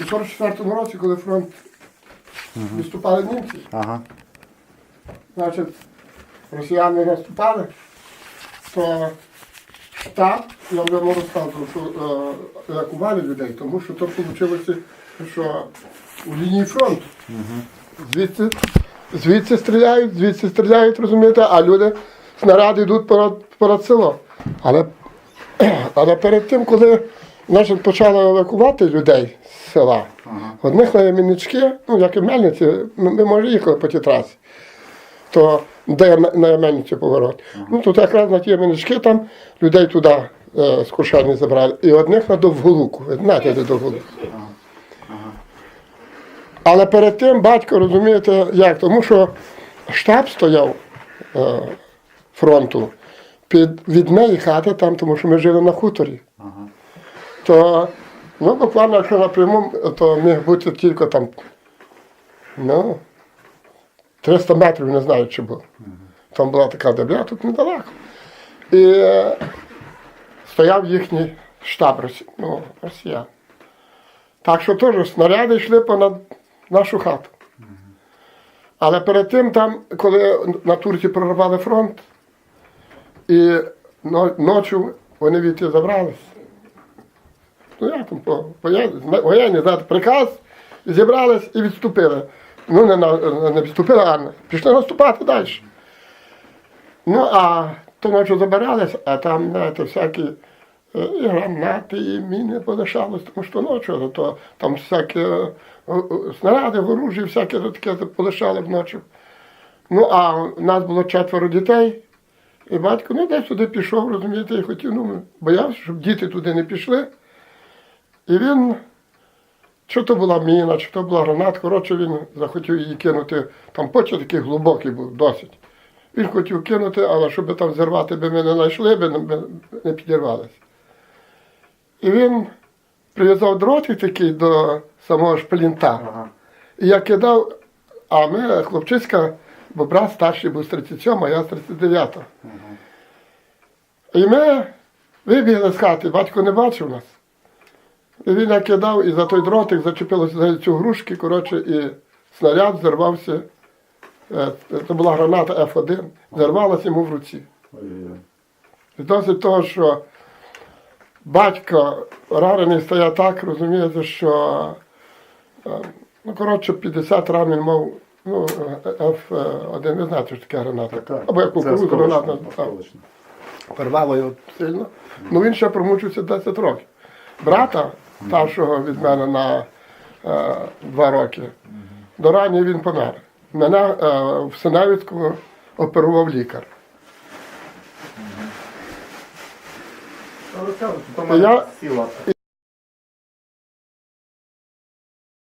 у 44-му році, коли фронт відступали німці, Ага. значить, росіяни наступали, то штаб, я вже можу сказати, що е, евакували людей, тому що то вийшло, що у лінії фронту. Звідси, звідси стріляють, звідси стріляють, розумієте, а люди, снаряди йдуть понад, понад село. Але, але перед тим, коли значить, почали евакувати людей з села, одних на Яміннички, ну як і в Мельниці, ми, ми може їхали по тій трасі то де на, Ямельниці поворот. Ну тут якраз на ті Ямельнички там людей туди е, з Куршани забрали. І одних на Довголуку. Знаєте, де Довголук. Але перед тим батько, розумієте, як? Тому що штаб стояв е, фронту під, від неї хати там, тому що ми жили на хуторі. То ну, буквально, якщо напряму, то міг бути тільки там. Ну, 300 метрів не знаю, чи було. Там була така дебля, тут недалеко. І е, стояв їхній штаб ну, росіян. Так що теж снаряди йшли понад нашу хату. Але перед тим, там, коли на Турці прорвали фронт, і но- ночі вони відти забрались. Ну там по воєнні, дати приказ, зібрались і відступили. Ну, не, не відступили, а пішли наступати далі. Ну, а то ночі забирались, а там, знаєте, всякі е, і гранати, і міни полишались, тому що ночі, то там всякі е, о, снаряди, оружі, всяке таке полишали вночі. Ну, а в нас було четверо дітей. І батько ну, десь туди пішов, розумієте, і хотів, ну, боявся, щоб діти туди не пішли. І він, чи то була міна, чи то була гранат, коротше, він захотів її кинути. Там почва такий глибокий був, досить. Він хотів кинути, але щоб там зірвати, би ми не знайшли, би не- не підірвалися. І він прив'язав дротик такий до самого шплінта. І я кидав, а ми, хлопчиська, бо брат старший був з 37, а я з 39. І ми вибігли з хати, батько не бачив нас. І він як кидав, і за той дротик зачепилося за цю грушки, коротше, і снаряд зірвався. Е, Це була граната F1, зірвалася йому в руці. І досить того, що батько ранений стояв так, розумієте, що е, ну, коротше, 50 ран він мав ну, F1, не знаєте, що таке граната. Або як кукурудзу граната. так. Порвало його сильно. Ну він ще промучився 10 років. Брата старшого від мене на е, два роки. До рані він помер. Мене е, в Синевицьку оперував лікар. Я-.